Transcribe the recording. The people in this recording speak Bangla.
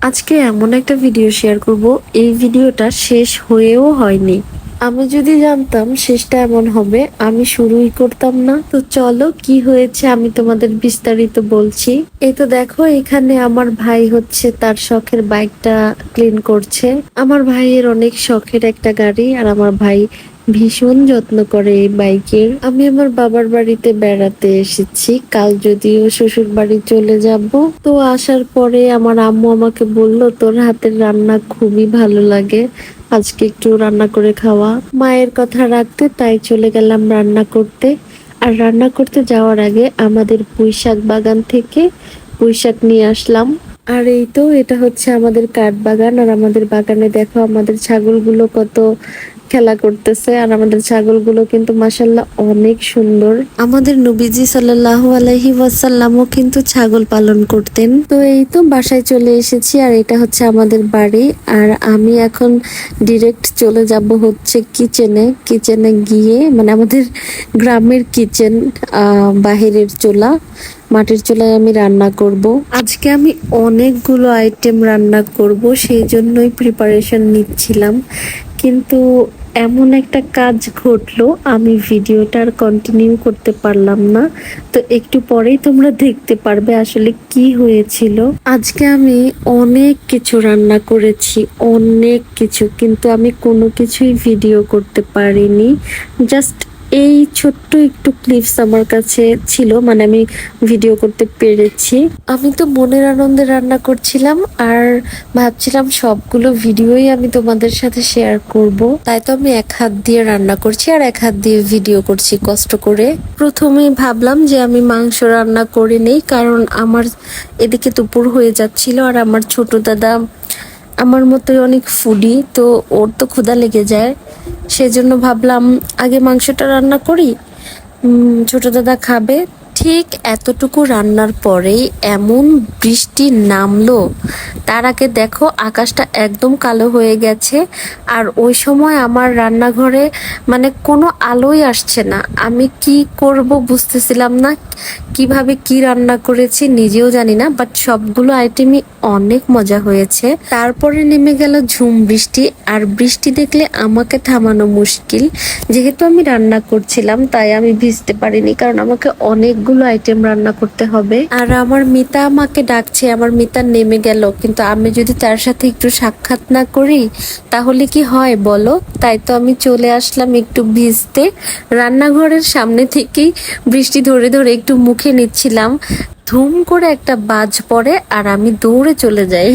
আজকে এমন একটা ভিডিও শেয়ার করব। এই ভিডিওটা শেষ হয়েও হয়নি। আমি যদি জানতাম শেষটা এমন হবে, আমি শুরুই করতাম না। তো চলো, কি হয়েছে আমি তোমাদের বিস্তারিত বলছি। এই তো দেখো, এখানে আমার ভাই হচ্ছে তার শখের বাইকটা ক্লিন করছে। আমার ভাইয়ের অনেক শখের একটা গাড়ি, আর আমার ভাই ভীষণ যত্ন করে এই বাইকের। আমি আমার বাবার বাড়িতে বেড়াতে এসেছি। কাল যদিও শ্বশুর বাড়ি চলে যাব। তো আসার পরে আমার আম্মু আমাকে বলল, তোর হাতের রান্না খুবই ভালো লাগে। আজকে একটু রান্না করে খাওয়া। মায়ের কথা রাখতে তাই চলে গেলাম রান্না করতে। আর রান্না করতে যাওয়ার আগে আমাদের পুঁই শাক বাগান থেকে পুঁই শাক নিয়ে আসলাম। আর এই তো, এটা হচ্ছে আমাদের কাঠ বাগান। আর আমাদের বাগানে দেখো আমাদের ছাগলগুলো কত খেলা করতেছে আর আমাদের ছাগলগুলো কিন্তু মাসাল্লাহ অনেক সুন্দর। আমাদের নবীজি সাল্লাল্লাহু আলাইহি ওয়াসাল্লামও কিন্তু ছাগল পালন করতেন। তো এই তো বাসায় চলে এসেছি আর এটা হচ্ছে আমাদের বাড়ি আর আমি এখন ডিরেক্ট চলে যাব হচ্ছে কিচেনে কিচেনে গিয়ে মানে আমাদের গ্রামের কিচেন বাহিরের চুলা মাটির চুলায় আমি রান্না করব। আজকে আমি অনেকগুলো আইটেম রান্না করব সেই জন্যই প্রিপারেশন নিচ্ছিলাম। কিন্তু এমন একটা কাজ ঘটলো, আমি ভিডিওটা আর কন্টিনিউ করতে পারলাম না। তো একটু পরেই তোমরা দেখতে পারবে আসলে কি হয়েছিল। আজকে আমি অনেক কিছু রান্না করেছি, অনেক কিছু, কিন্তু আমি কোনো কিছুই ভিডিও করতে পারিনি। জাস্ট এই ছোট্ট একটু ক্লিপস আমার কাছে ছিল মানে আমি ভিডিও করতে পেরেছি। আমি তো মনের আনন্দে রান্না করছিলাম আর ভাবছিলাম সবগুলো ভিডিওই আমি তোমাদের সাথে শেয়ার করব। তাই তো আমি এক হাত দিয়ে রান্না করছি আর এক হাত দিয়ে ভিডিও করছি, কষ্ট করে। প্রথমেই ভাবলাম যে আমি মাংস রান্না করে নেই, কারণ আমার এদিকে দুপুর হয়ে যাচ্ছিল আর আমার ছোট দাদা আমার মতোই অনেক ফুডি তো ওর তো ক্ষুধা লেগে যায়। সেজন্য ভাবলাম, আগে মাংসটা রান্না করি। ছোট দাদা খাবে। ঠিক এতটুকু রান্নার পরেই এমন বৃষ্টি নামলো। তার আগে দেখো, আকাশটা একদম কালো হয়ে গেছে। আর ওই সময় আমার রান্নাঘরে মানে কোনো আলোই আসছে না। আমি কি করব বুঝতেছিলাম না। কীভাবে কি রান্না করেছি নিজেও জানি না বাট সবগুলো আইটেমই অনেক মজা হয়েছে। তারপরে নেমে গেল ঝুম বৃষ্টি, আর বৃষ্টি দেখলে আমাকে থামানো মুশকিল। যেহেতু আমি রান্না করছিলাম, তাই আমি ভিজতে পারিনি, কারণ আমাকে অনেকগুলো আইটেম রান্না করতে হবে। আর আমার মিতা আমাকে ডাকছে, আমার মিতা নেমে গেল, কিন্তু আমি যদি তার সাথে একটু সাক্ষাৎ না করি, তাহলে কি হয় বলো? তাই তো আমি চলে আসলাম একটু ভিজতে। রান্নাঘরের সামনে থেকেই বৃষ্টি ধরে ধরে একটু মুখে নিচ্ছিলাম ধুম করে একটা বাজ পড়ে আর আমি দৌড়ে চলে যাই।